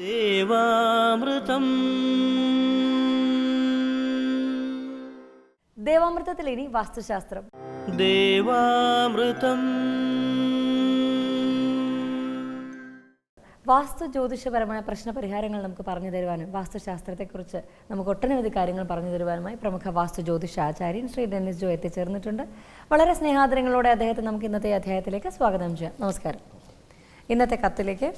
ദേവാമൃതം. ദേവാമൃതത്തിൽ ഇനി വാസ്തുശാസ്ത്രം. ദേവാമൃതം. വാസ്തു ജ്യോതിഷപരമായ പ്രശ്ന പ്രശ്നപരിഹാരങ്ങൾ നമുക്ക് പറഞ്ഞു തരുവാനും വാസ്തുശാസ്ത്രത്തെക്കുറിച്ച് നമുക്ക് ഒട്ടനവധി കാര്യങ്ങൾ പറഞ്ഞു തരുവാനുമായി പ്രമുഖ വാസ്തു ജ്യോതിഷ ആചാര്യൻ ശ്രീ ഡെന്നിസ് ജോ എത്തിച്ചേർന്നിട്ടുണ്ട്. വളരെ സ്നേഹാദരങ്ങളോടെ അദ്ദേഹത്തെ നമുക്ക് ഇന്നത്തെ അധ്യായത്തിലേക്ക് സ്വാഗതം ചെയ്യാം. നമസ്കാരം. ഇന്നത്തെ കത്തിലേക്ക്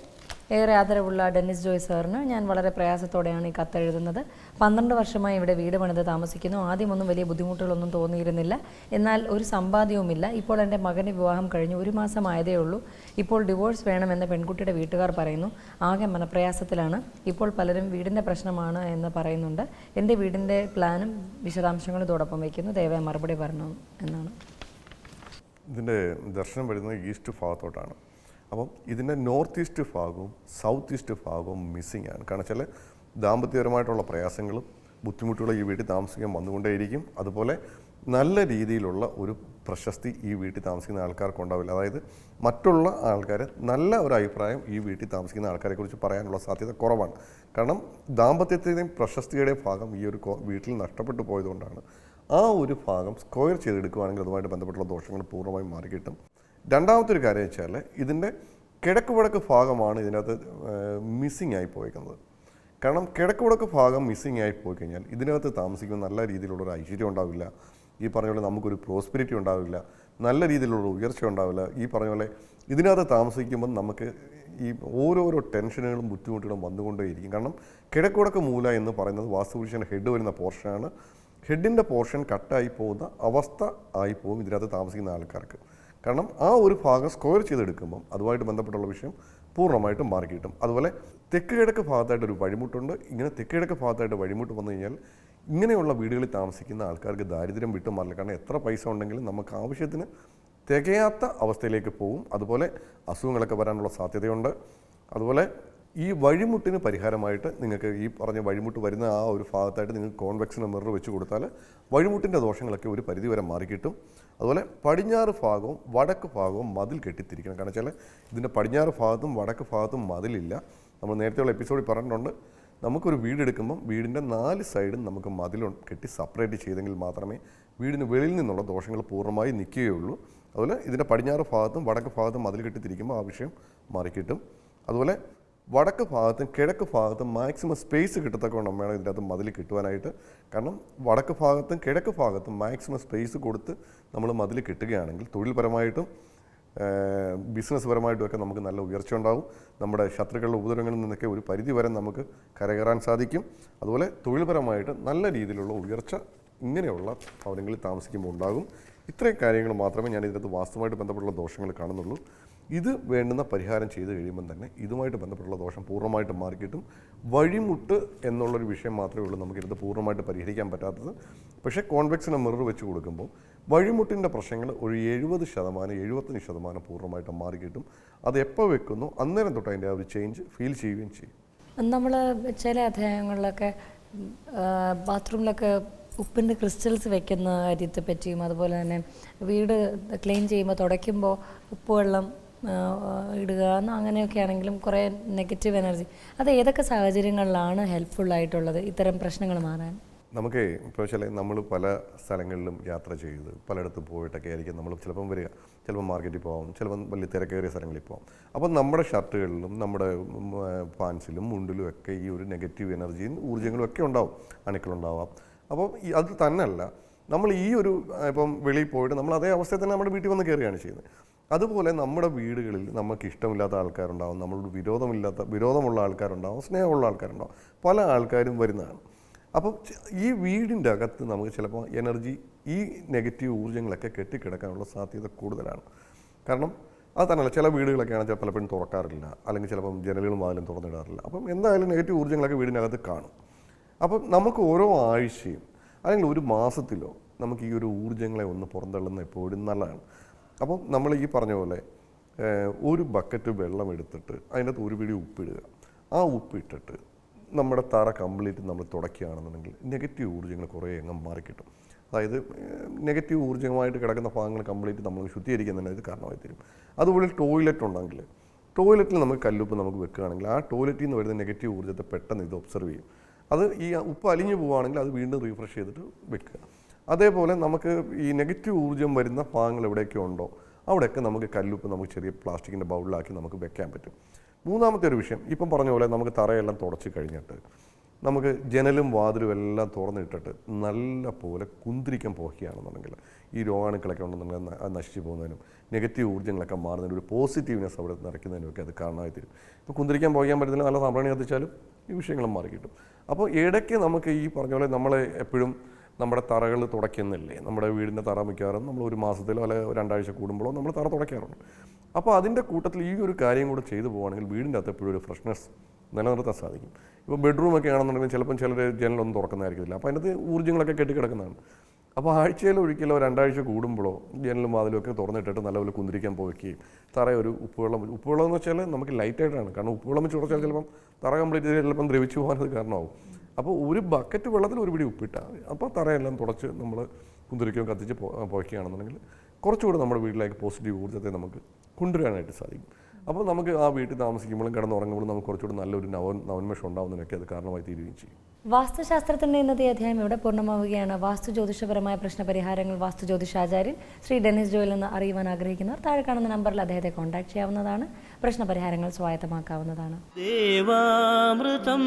ഏറെ ആദരവുള്ള ഡെന്നിസ് ജോയ് സാറിന് ഞാൻ വളരെ പ്രയാസത്തോടെയാണ് ഈ കത്ത് എഴുതുന്നത്. പന്ത്രണ്ട് വർഷമായി ഇവിടെ വീട് പണിത് താമസിക്കുന്നു. ആദ്യമൊന്നും വലിയ ബുദ്ധിമുട്ടുകളൊന്നും തോന്നിയിരുന്നില്ല. എന്നാൽ ഒരു സമ്പാദ്യവുമില്ല. ഇപ്പോൾ എന്റെ മകന് വിവാഹം കഴിഞ്ഞു ഒരു മാസം ആയതേ ഉള്ളൂ. ഇപ്പോൾ ഡിവോഴ്സ് വേണമെന്ന് പെൺകുട്ടിയുടെ വീട്ടുകാർ പറയുന്നു. ആകെ മനപ്രയാസത്തിലാണ്. ഇപ്പോൾ പലരും വീടിന്റെ പ്രശ്നമാണ് എന്ന് പറയുന്നുണ്ട്. എന്റെ വീടിന്റെ പ്ലാനും വിശദാംശങ്ങളും ഇതോടൊപ്പം വയ്ക്കുന്നു. ദയവായി മറുപടി പറഞ്ഞു എന്നാണ്. ഇതിന്റെ ദർശനം വരുന്നത് ഈസ്റ്റ് ഭാഗത്തോട്ടാണ്. അപ്പം ഇതിന്റെ നോർത്ത് ഈസ്റ്റ് ഭാഗവും സൗത്ത് ഈസ്റ്റ് ഭാഗവും മിസ്സിങ് ആണ്. കാരണം വെച്ചാൽ ദാമ്പത്യപരമായിട്ടുള്ള പ്രയാസങ്ങളും ബുദ്ധിമുട്ടുകളും ഈ വീട്ടിൽ താമസിക്കാൻ വന്നുകൊണ്ടേയിരിക്കും. അതുപോലെ നല്ല രീതിയിലുള്ള ഒരു പ്രശസ്തി ഈ വീട്ടിൽ താമസിക്കുന്ന ആൾക്കാർക്ക് ഉണ്ടാവില്ല. അതായത് മറ്റുള്ള ആൾക്കാർ നല്ല ഒരു അഭിപ്രായം ഈ വീട്ടിൽ താമസിക്കുന്ന ആൾക്കാരെ കുറിച്ച് പറയാനുള്ള സാധ്യത കുറവാണ്. കാരണം ദാമ്പത്യത്തിന്റെയും പ്രശസ്തിയുടെയും ഭാഗം ഈ ഒരു വീട്ടിൽ നഷ്ടപ്പെട്ടു പോയതുകൊണ്ടാണ്. ആ ഒരു ഭാഗം സ്ക്വയർ ചെയ്തെടുക്കുകയാണെങ്കിൽ അതുമായിട്ട് ബന്ധപ്പെട്ടുള്ള ദോഷങ്ങൾ പൂർണമായും മാറിക്കിട്ടും. രണ്ടാമത്തെ ഒരു കാര്യം വെച്ചാൽ ഇതിന്റെ കിഴക്ക് വടക്ക് ഭാഗമാണ് ഇതിനകത്ത് മിസ്സിങ് ആയി പോയേക്കുന്നത്. കാരണം കിഴക്ക് വടക്ക് ഭാഗം മിസ്സിങ് ആയി പോയി കഴിഞ്ഞാൽ ഇതിനകത്ത് താമസിക്കുന്ന നല്ല രീതിയിലുള്ള ഒരു ഐശ്വര്യം ഉണ്ടാവില്ല. ഈ പറഞ്ഞ പോലെ നമുക്കൊരു പ്രോസ്പിരിറ്റി ഉണ്ടാവില്ല. നല്ല രീതിയിലുള്ള ഉയർച്ച ഉണ്ടാവില്ല. ഈ പറഞ്ഞ പോലെ ഇതിനകത്ത് താമസിക്കുമ്പോൾ നമുക്ക് ഈ ഓരോരോ ടെൻഷനുകളും ബുദ്ധിമുട്ടുകളും വന്നുകൊണ്ടേയിരിക്കും. കാരണം കിഴക്ക് വടക്ക് മൂല എന്ന് പറയുന്നത് വാസ്തുപുരുഷന്റെ ഹെഡ് വരുന്ന പോർഷനാണ് ഹെഡിന്റെ പോർഷൻ കട്ടായി പോകുന്ന അവസ്ഥ ആയി പോകും ഇതിനകത്ത് താമസിക്കുന്ന ആൾക്കാർക്ക്. കാരണം ആ ഒരു ഭാഗം സ്ക്വയർ ചെയ്തെടുക്കുമ്പം അതുമായിട്ട് ബന്ധപ്പെട്ടുള്ള വിഷയം പൂർണമായിട്ടും മാറി കിട്ടും. അതുപോലെ തെക്ക് കിഴക്ക് ഭാഗത്തായിട്ട് ഒരു വഴിമുട്ടുണ്ട്. ഇങ്ങനെ തെക്ക് കിഴക്ക് ഭാഗത്തായിട്ട് വഴിമുട്ട് വന്നു കഴിഞ്ഞാൽ ഇങ്ങനെയുള്ള വീടുകളിൽ താമസിക്കുന്ന ആൾക്കാർക്ക് ദാരിദ്ര്യം വിട്ടു മാറില്ല. കാരണം എത്ര പൈസ ഉണ്ടെങ്കിലും നമുക്ക് ആവശ്യത്തിന് തികയാത്ത അവസ്ഥയിലേക്ക് പോകും അതുപോലെ അസുഖങ്ങളൊക്കെ വരാനുള്ള സാധ്യതയുണ്ട്. അതുപോലെ ഈ വഴിമുട്ടിന് പരിഹാരമായിട്ട് നിങ്ങൾക്ക് ഈ പറഞ്ഞ വഴിമുട്ട് വരുന്ന ആ ഒരു ഭാഗത്തായിട്ട് നിങ്ങൾ കോൺവെക്സിന് മിറർ വെച്ച് കൊടുത്താൽ വഴിമുട്ടിന്റെ ദോഷങ്ങളൊക്കെ ഒരു പരിധി വരെ മാറിക്കിട്ടും. അതുപോലെ പടിഞ്ഞാറ് ഭാഗവും വടക്ക് ഭാഗവും മതിൽ കെട്ടിത്തിരിക്കണം. കാരണം വെച്ചാൽ ഇതിന്റെ പടിഞ്ഞാറ് ഭാഗത്തും വടക്ക് ഭാഗത്തും മതിലില്ല. നമ്മൾ നേരത്തെയുള്ള എപ്പിസോഡിൽ പറഞ്ഞിട്ടുണ്ട്. നമുക്കൊരു വീടെടുക്കുമ്പം വീടിന്റെ നാല് സൈഡും നമുക്ക് മതിൽ കെട്ടി സെപ്പറേറ്റ് ചെയ്തെങ്കിൽ മാത്രമേ വീടിന് വെളിയിൽ നിന്നുള്ള ദോഷങ്ങൾ പൂർണമായി നിൽക്കുകയുള്ളൂ അതുപോലെ ഇതിന്റെ പടിഞ്ഞാറ് ഭാഗത്തും വടക്ക് ഭാഗത്തും മതിൽ കെട്ടിത്തിരിക്കുമ്പോൾ ആ വിഷയം മാറിക്കിട്ടും. അതുപോലെ വടക്ക് ഭാഗത്തും കിഴക്ക് ഭാഗത്തും മാക്സിമം സ്പേസ് കിട്ടത്തക്കവണ്ണം വേണം ഇതിന്റെ അകത്ത് മതിൽ കിട്ടുവാനായിട്ട്. കാരണം വടക്ക് ഭാഗത്തും കിഴക്ക് ഭാഗത്തും മാക്സിമം സ്പേസ് കൊടുത്ത് നമ്മൾ മതിൽ കിട്ടുകയാണെങ്കിൽ തൊഴിൽപരമായിട്ടും ബിസിനസ് പരമായിട്ടും ഒക്കെ നമുക്ക് നല്ല ഉയർച്ച ഉണ്ടാവും. നമ്മുടെ ശത്രുക്കളുടെ ഉപദ്രവങ്ങളിൽ നിന്നൊക്കെ ഒരു പരിധി വരെ നമുക്ക് കരകയറാൻ സാധിക്കും. അതുപോലെ തൊഴിൽപരമായിട്ട് നല്ല രീതിയിലുള്ള ഉയർച്ച ഇങ്ങനെയുള്ള ഭവനങ്ങളിൽ താമസിക്കുമ്പോൾ ഉണ്ടാകും. ഇത്രയും കാര്യങ്ങൾ മാത്രമേ ഞാൻ ഇതിനകത്ത് വാസ്തുവായിട്ട് ബന്ധപ്പെട്ടുള്ള ദോഷങ്ങൾ കാണുന്നുള്ളൂ. ഇത് വേണ്ടുന്ന പരിഹാരം ചെയ്ത് കഴിയുമ്പം തന്നെ ഇതുമായിട്ട് ബന്ധപ്പെട്ടുള്ള ദോഷം പൂർണമായിട്ട് മാറിക്കിട്ടും. വഴിമുട്ട് എന്നുള്ളൊരു വിഷയം മാത്രമേ ഉള്ളൂ നമുക്കിത് പൂർണമായിട്ട് പരിഹരിക്കാൻ പറ്റാത്തത്. പക്ഷേ കോൺവെക്സിന് മിറർ വെച്ച് കൊടുക്കുമ്പോൾ വഴിമുട്ടിന്റെ പ്രശ്നങ്ങൾ ഒരു എഴുപത് ശതമാനം എഴുപത്തഞ്ച് ശതമാനം പൂർണമായിട്ട് മാറിക്കിട്ടും. അത് എപ്പോൾ വെക്കുന്നു? അന്നേരം തൊട്ട് അതിന്റെ ആ ഒരു ചേഞ്ച് ഫീൽ ചെയ്യുകയും ചെയ്യും. നമ്മൾ ചില അധ്യായങ്ങളിലൊക്കെ ബാത്റൂമിലൊക്കെ ഉപ്പിന്റെ ക്രിസ്റ്റൽസ് വെക്കുന്ന കാര്യത്തെ പറ്റിയും അതുപോലെ തന്നെ വീട് ക്ലീൻ ചെയ്യുമ്പോൾ തുടയ്ക്കുമ്പോൾ ഉപ്പുവെള്ളം ഇടുക എന്ന് അങ്ങനെയൊക്കെ ആണെങ്കിലും കുറേ നെഗറ്റീവ് എനർജി അത് ഏതൊക്കെ സാഹചര്യങ്ങളിലാണ് ഹെൽപ്ഫുൾ ആയിട്ടുള്ളത്? ഇത്തരം പ്രശ്നങ്ങൾ മാറാൻ. നമുക്ക് ഇപ്പോൾ ചില നമ്മൾ പല സ്ഥലങ്ങളിലും യാത്ര ചെയ്ത് പലയിടത്തും പോയിട്ടൊക്കെ ആയിരിക്കും നമ്മൾ ചിലപ്പം വരിക. ചിലപ്പം മാർക്കറ്റിൽ പോകാം ചിലപ്പം വലിയ തിരക്കേറിയ സ്ഥലങ്ങളിൽ പോകാം അപ്പോൾ നമ്മുടെ ഷർട്ടുകളിലും നമ്മുടെ പാൻസിലും മുണ്ടിലും ഒക്കെ ഈ ഒരു നെഗറ്റീവ് എനർജിയും ഊർജങ്ങളും ഒക്കെ ഉണ്ടാവും അണുക്കളുണ്ടാവാം. അപ്പോൾ അത് തന്നെയല്ല നമ്മൾ ഈ ഒരു ഇപ്പം വെളിയിൽ പോയിട്ട് നമ്മൾ അതേ അവസ്ഥയിൽ തന്നെ നമ്മുടെ വീട്ടിൽ വന്ന് കയറുകയാണ് ചെയ്യുന്നത്. അതുപോലെ നമ്മുടെ വീടുകളിൽ നമുക്ക് ഇഷ്ടമില്ലാത്ത ആൾക്കാരുണ്ടാവും നമ്മളോട് വിരോധമില്ലാത്ത വിരോധമുള്ള ആൾക്കാരുണ്ടാവും സ്നേഹമുള്ള ആൾക്കാരുണ്ടാവും പല ആൾക്കാരും വരുന്നതാണ്. അപ്പം ഈ വീടിന്റെ അകത്ത് നമുക്ക് ചിലപ്പോൾ എനർജി ഈ നെഗറ്റീവ് ഊർജങ്ങളൊക്കെ കെട്ടിക്കിടക്കാനുള്ള സാധ്യത കൂടുതലാണ്. കാരണം അത് തന്നെയല്ല ചില വീടുകളൊക്കെ ആണെങ്കിൽ പലപ്പോഴും തുറക്കാറില്ല അല്ലെങ്കിൽ ചിലപ്പം ജനലുകളും വാതിലും തുറന്നിടാറില്ല. അപ്പം എന്തായാലും നെഗറ്റീവ് ഊർജങ്ങളൊക്കെ വീടിനകത്ത് കാണും. അപ്പം നമുക്ക് ഓരോ ആഴ്ചയും അല്ലെങ്കിൽ ഒരു മാസത്തിലോ നമുക്ക് ഈ ഒരു ഊർജങ്ങളെ ഒന്ന് പുറന്തള്ളുന്ന എപ്പോഴും നല്ലതാണ്. അപ്പം നമ്മൾ ഈ പറഞ്ഞ പോലെ ഒരു ബക്കറ്റ് വെള്ളം എടുത്തിട്ട് അതിനകത്ത് ഒരു പിടി ഉപ്പിടുക. ആ ഉപ്പിട്ടിട്ട് നമ്മുടെ തറ കംപ്ലീറ്റ് നമ്മൾ തുടയ്ക്കുകയാണെന്നുണ്ടെങ്കിൽ നെഗറ്റീവ് ഊർജങ്ങൾ കുറേ അങ്ങ് മാറിക്കിട്ടും. അതായത് നെഗറ്റീവ് ഊർജമായിട്ട് കിടക്കുന്ന ഭാഗങ്ങൾ കംപ്ലീറ്റ് നമ്മൾ ശുദ്ധീകരിക്കുന്നതിന് ഇത് കാരണമായി തരും. അതുപോലെ ടോയ്ലറ്റ് ഉണ്ടെങ്കിൽ ടോയ്ലറ്റിൽ നമുക്ക് കല്ലുപ്പ് നമുക്ക് വെക്കുകയാണെങ്കിൽ ആ ടോയ്ലറ്റിൽ നിന്ന് വരുന്ന നെഗറ്റീവ് ഊർജത്തെ പെട്ടെന്ന് ഇത് ഒബ്സർവ് ചെയ്യും. അത് ഈ ഉപ്പ് അലിഞ്ഞു പോവുകയാണെങ്കിൽ അത് വീണ്ടും റീഫ്രഷ് ചെയ്തിട്ട് വെക്കുക. അതേപോലെ നമുക്ക് ഈ നെഗറ്റീവ് ഊർജം വരുന്ന ഭാഗങ്ങൾ എവിടെയൊക്കെ ഉണ്ടോ അവിടെയൊക്കെ നമുക്ക് കല്ലുപ്പ് നമുക്ക് ചെറിയ പ്ലാസ്റ്റിക്കിന്റെ ബൗളിലാക്കി നമുക്ക് വെക്കാൻ പറ്റും. മൂന്നാമത്തെ ഒരു വിഷയം ഇപ്പം പറഞ്ഞ പോലെ നമുക്ക് തറയെല്ലാം തുടച്ച് കഴിഞ്ഞിട്ട് നമുക്ക് ജനലും വാതിലും എല്ലാം തുറന്നിട്ടിട്ട് നല്ല പോലെ കുന്തിരിക്കാൻ പോകുകയാണെന്നുണ്ടെങ്കിൽ ഈ രോഗാണുക്കളൊക്കെ ഉണ്ടെന്നുണ്ടെങ്കിൽ അത് നശിച്ചു പോകുന്നതിനും നെഗറ്റീവ് ഊർജങ്ങളൊക്കെ മാറുന്നതിനും ഒരു പോസിറ്റീവ്നെസ് അവിടെ നിറയ്ക്കുന്നതിനുമൊക്കെ അത് കാരണമായി തരും. ഇപ്പോൾ കുന്തിരിക്കാൻ പോകാൻ പറ്റുന്നില്ല നല്ല സാമ്പ്രാണി കത്തിച്ചാലും ഈ വിഷയങ്ങളും മാറി കിട്ടും അപ്പോൾ ഇടയ്ക്ക് നമുക്ക് ഈ പറഞ്ഞ പോലെ നമ്മൾ എപ്പോഴും നമ്മുടെ തറകൾ തുടയ്ക്കുന്നില്ലേ? നമ്മുടെ വീടിന്റെ തറ മിക്കവാറും നമ്മൾ ഒരു മാസത്തിലോ അല്ലെങ്കിൽ രണ്ടാഴ്ച കൂടുമ്പോഴോ നമ്മൾ തറ തുടയ്ക്കാറുണ്ട്. അപ്പോൾ അതിന്റെ കൂട്ടത്തിൽ ഈ ഒരു കാര്യം കൂടെ ചെയ്തു പോകുകയാണെങ്കിൽ വീടിന്റെ അകത്ത് എപ്പോഴും ഒരു ഫ്രഷ്നെസ് നിലനിർത്താൻ സാധിക്കും. ഇപ്പോൾ ബെഡ്റൂമൊക്കെ ആണെന്നുണ്ടെങ്കിൽ ചിലപ്പം ചിലർ ജനലൊന്നും തുറക്കുന്നതായിരിക്കില്ല അപ്പോൾ അതിനകത്ത് ഊർജങ്ങളൊക്കെ കെട്ടിക്കിടക്കുന്നതാണ്. അപ്പോൾ ആഴ്ചയിൽ ഒരിക്കലോ രണ്ടാഴ്ച കൂടുമ്പോഴോ ജനലും വാതിലും ഒക്കെ തുറന്നിട്ടിട്ട് നല്ലപോലെ കുന്തിരിക്കാൻ പോവുകയും തറ ഒരു ഉപ്പുവെള്ളം ഉപ്പുവെള്ളം എന്ന് വെച്ചാൽ നമുക്ക് ലൈറ്റായിട്ടാണ് കാരണം ഉപ്പുവെള്ളം വെച്ച് കുറച്ചാൽ ചിലപ്പം തറ കംപ്ലീറ്റ് ചെയ്ത് ചിലപ്പം ദ്രവിച്ചു പോകാനത് കാരണമാവും. അപ്പോൾ ഒരു ബക്കറ്റ് വെള്ളത്തിൽ ഒരു പിടി ഉപ്പിട്ടാൽ മതി. അപ്പോൾ തറയെല്ലാം തുടച്ച് നമ്മൾ കുന്തിരിക്കുകയും കത്തിച്ച് പോയിക്കുകയാണെന്നുണ്ടെങ്കിൽ കുറച്ചുകൂടെ നമ്മുടെ വീട്ടിലേക്ക് പോസിറ്റീവ് ഊർജത്തെ നമുക്ക് കൊണ്ടുവരാനായിട്ട് സാധിക്കും. അപ്പോൾ നമുക്ക് ആ വീട്ടിൽ താമസിക്കുമ്പോഴും കിടന്നുറങ്ങുമ്പോഴും നമുക്ക് കുറച്ചുകൂടെ നല്ലൊരു നവ നവന്മേഷം ഉണ്ടാകുന്നതിനൊക്കെ അത് കാരണമായി തീരുകയും ചെയ്യും. വാസ്തുശാസ്ത്രത്തിന്റെ ഇന്നത്തെ അധ്യായം ഇവിടെ പൂർണമാവുകയാണ്? വാസ്തു ജ്യോതിഷപരമായ പ്രശ്നപരിഹാരങ്ങൾ വാസ്തു ജ്യോതിഷാചാര്യൻ ശ്രീ ഡെന്നിസ് ജോയിൽ നിന്ന് അറിയുവാൻ ആഗ്രഹിക്കുന്നവർ താഴെ കാണുന്ന നമ്പറിൽ അദ്ദേഹത്തെ കോൺടാക്ട് ചെയ്യാവുന്നതാണ്. പ്രശ്നപരിഹാരങ്ങൾ സ്വായത്തമാക്കാവുന്നതാണ്. ദേവാമൃതം.